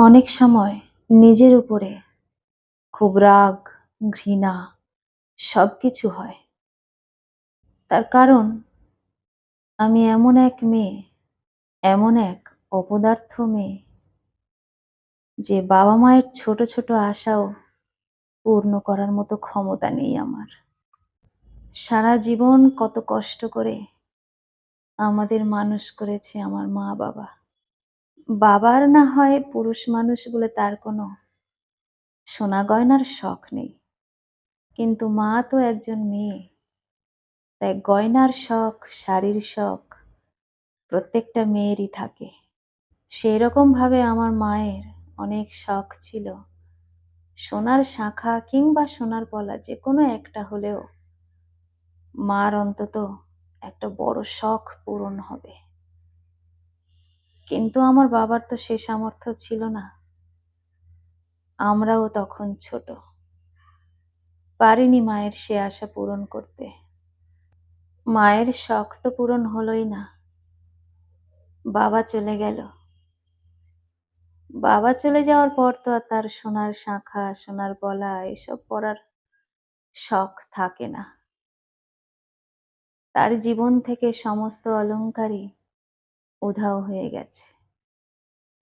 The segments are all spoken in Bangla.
অনেক সময় নিজের উপরে খুব রাগ, ঘৃণা সব কিছু হয়। তার কারণ, আমি এমন এক মেয়ে, এমন এক অপদার্থ মেয়ে যে বাবা মায়ের ছোট ছোট আশাও পূর্ণ করার মতো ক্ষমতা নেই আমার। সারা জীবন কত কষ্ট করে আমাদের মানুষ করেছে আমার মা বাবা বাবার না হয় পুরুষ মানুষ বলে তার কোনো সোনা গয়নার শখ নেই। কিন্তু মা তো একজন মেয়ে। তাই গয়নার শখ, শাড়ির শখ প্রত্যেকটা মেয়েরই থাকে। সেই ভাবে আমার মায়ের অনেক শখ ছিল। সোনার শাখা কিংবা সোনার পলা যে কোনো একটা হলেও মার অন্তত একটা বড় শখ পূরণ হবে। কিন্তু আমার বাবার তো সে সামর্থ্য ছিল না। আমরাও তখন ছোট। পারিনি মায়ের সে আশা পূরণ করতে। মায়ের শখ তো পূরণ হলোই না। বাবা চলে গেল। বাবা চলে যাওয়ার পর তো আর তার সোনার শাখা, সোনার গলা, এসব পরার শখ থাকে না। তার জীবন থেকে সমস্ত অলংকারই উধাও হয়ে গেছে।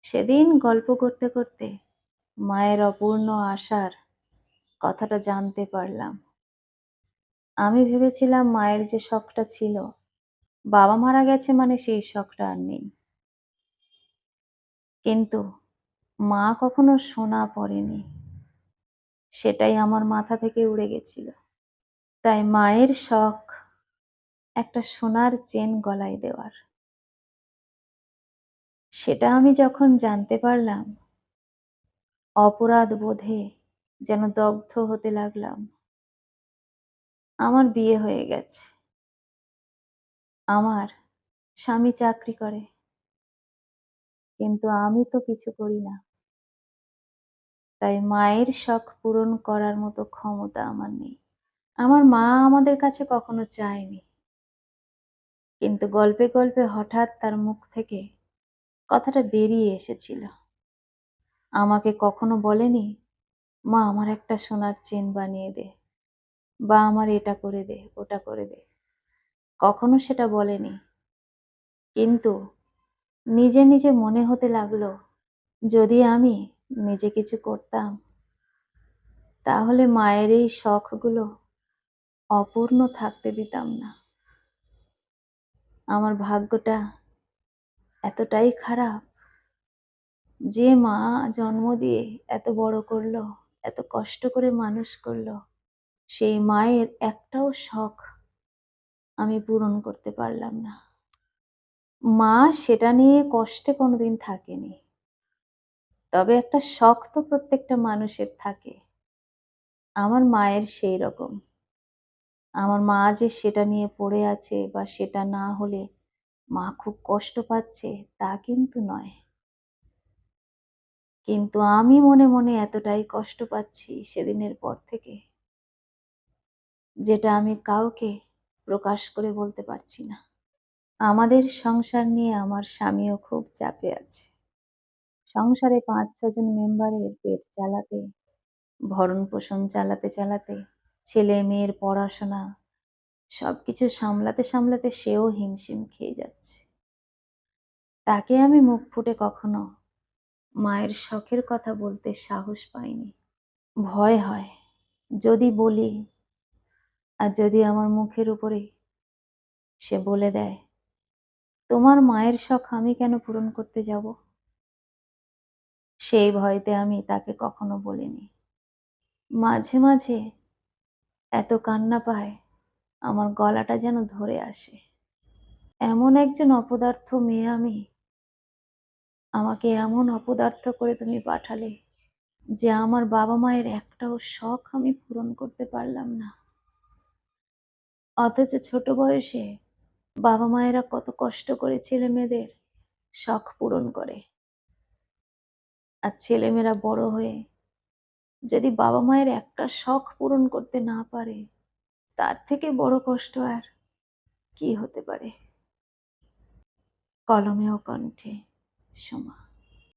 সেদিন গল্প করতে করতে মায়ের অপূর্ণ আশার কথাটা জানতে পারলাম। আমি ভেবেছিলাম মায়ের যে শখটা ছিল, বাবা মারা গেছে মানে সেই শখটা আর নেই। কিন্তু মা কখনো সোনা পড়েনি সেটাই আমার মাথা থেকে উড়ে গেছিল। তাই মায়ের শখ একটা সোনার চেন গলায় দেওয়ার। সেটা আমি যখন জানতে পারলাম অপরাধ বোধে যেন দগ্ধ হতে লাগলাম, আমার বিয়ে হয়ে গেছে। আমার স্বামী চাকরি করে। কিন্তু আমি তো কিছু করি না। তাই মায়ের শখ পূরণ করার মতো ক্ষমতা আমার নেই। আমার মা আমাদের কাছে কখনো চায়নি। কিন্তু গল্পে গল্পে হঠাৎ তার মুখ থেকে কথাটা বেরিয়ে এসেছিল। আমাকে কখনো বলেনি, মা, আমার একটা সোনার চেন বানিয়ে দে, বা আমার এটা করে দে, ওটা করে দে। কখনো সেটা বলেনি। কিন্তু নিজে নিজে মনে হতে লাগল, যদি আমি নিজে কিছু করতাম, তাহলে মায়ের এই শখগুলো অপূর্ণ থাকতে দিতাম না। আমার ভাগ্যটা এতটাই খারাপ যে মা জন্ম দিয়ে এত বড় করল, এত কষ্ট করে মানুষ করল, সেই মায়ের একটাও শখ আমি পূরণ করতে পারলাম না। মা সেটা নিয়ে কষ্টে কোনোদিন থাকেনি। তবে একটা শখ তো প্রত্যেকটা মানুষের থাকে। আমার মায়ের সেই রকম। আমার মা যে সেটা নিয়ে পড়ে আছে বা সেটা না হলে মা খুব কষ্ট পাচ্ছে, তা কিন্তু নয়। কিন্তু আমি মনে মনে এতটাই কষ্ট পাচ্ছি সেদিনের পর থেকে, যেটা আমি কাউকে প্রকাশ করে বলতে পারছি না। আমাদের সংসার নিয়ে আমার স্বামীও খুব চাপে আছে। সংসারে পাঁচ ছজন মেম্বারের পেট চালাতে ভরণ পোষণ চালাতে চালাতে ছেলে মেয়ের পড়াশোনা সবকিছু সামলাতে সামলাতে সেও হিমশিম খেয়ে যাচ্ছে। তাকে আমি মুখ ফুটে কখনো মায়ের শখের কথা বলতে সাহস পাইনি। ভয় হয়, যদি বলি আর যদি আমার মুখের উপরে সে বলে দেয়, তোমার মায়ের শখ আমি কেন পূরণ করতে যাব? সেই ভয়তে আমি তাকে কখনো বলিনি। মাঝে মাঝে এত কান্না পায় আমার গলাটা যেন ধরে আসে। এমন একজন অপদার্থ মেয়ে আমি। আমাকে এমন অপদার্থ করে তুমি পাঠালে যে আমার বাবা মায়ের একটাও শখ আমি পূরণ করতে পারলাম না। অথচ ছোট বয়সে বাবা মায়েরা কত কষ্ট করে ছেলে মেয়েদের শখ পূরণ করে। আর ছেলেমেয়েরা বড় হয়ে যদি বাবা মায়ের একটা শখ পূরণ করতে না পারে তার থেকে বড় কষ্ট আর কি হতে পারে? কলমে ও কণ্ঠে সোমা।